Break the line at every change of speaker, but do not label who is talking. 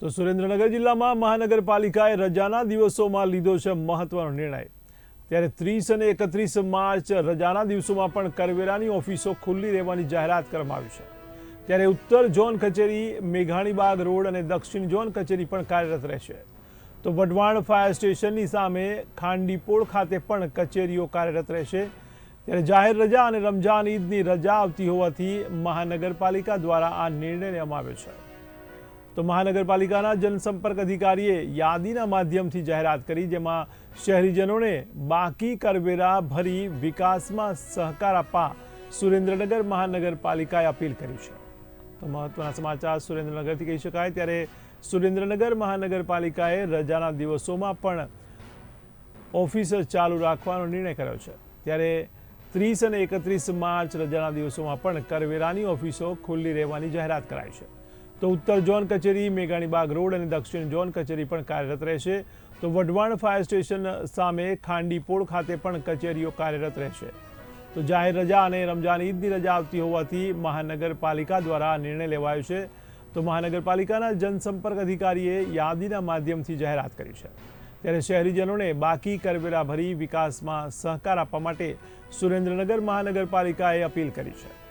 તો સુરેન્દ્રનગર જિલ્લામાં મહાનગરપાલિકાએ રજાના દિવસોમાં લીધો છે મહત્વનો નિર્ણય. ત્યારે ત્રીસ અને એકત્રીસ માર્ચ રજાના દિવસોમાં પણ કરવેરાની ઓફિસો ખુલ્લી રહેવાની જાહેરાત કરવામાં આવી છે. ત્યારે ઉત્તર ઝોન કચેરી, મેઘાણીબાગ રોડ અને દક્ષિણ ઝોન કચેરી પણ કાર્યરત રહેશે. તો વઢવાણ ફાયર સ્ટેશનની સામે ખાંડીપોળ ખાતે પણ કચેરીઓ કાર્યરત રહેશે. ત્યારે જાહેર રજા અને રમજાન ઈદની રજા આવતી હોવાથી મહાનગરપાલિકા દ્વારા આ નિર્ણય લેવામાં આવ્યો છે. તો મહાનગરપાલિકાના જનસંપર્ક અધિકારીએ યાદીના માધ્યમથી જાહેરાત કરી, જેમાં શહેરીજનોને બાકી કરવેરા ભરી વિકાસમાં સહકાર આપવા સુરેન્દ્રનગર મહાનગરપાલિકાએ અપીલ કરી છે. તો મહત્વના સમાચાર સુરેન્દ્રનગરથી કહી શકાય. ત્યારે સુરેન્દ્રનગર મહાનગરપાલિકાએ રજાના દિવસોમાં પણ ઓફિસ ચાલુ રાખવાનો નિર્ણય કર્યો છે. ત્યારે ત્રીસ અને એકત્રીસ માર્ચ રજાના દિવસોમાં પણ કરવેરાની ઓફિસો ખુલ્લી રહેવાની જાહેરાત કરાઈ છે. તો ઉત્તર ઝોન કચેરી, મેઘાણી બાગ રોડ અને દક્ષિણ ઝોન કચેરી પણ કાર્યરત રહેશે. તો વઢવાણ ફાયર સ્ટેશન સામે ખાંડીપોળ ખાતે પણ કચેરીઓ કાર્યરત રહેશે. તો જાહેર રજા અને રમજાન ઈદની રજા આવતી હોવાથી મહાનગરપાલિકા દ્વારા નિર્ણય લેવાયો છે. તો મહાનગરપાલિકાના જનસંપર્ક અધિકારીએ યાદીના માધ્યમથી જાહેરાત કરી છે. ત્યારે શહેરીજનોને બાકી કરવેરા ભરી વિકાસમાં સહકાર આપવા માટે સુરેન્દ્રનગર મહાનગરપાલિકાએ અપીલ કરી છે.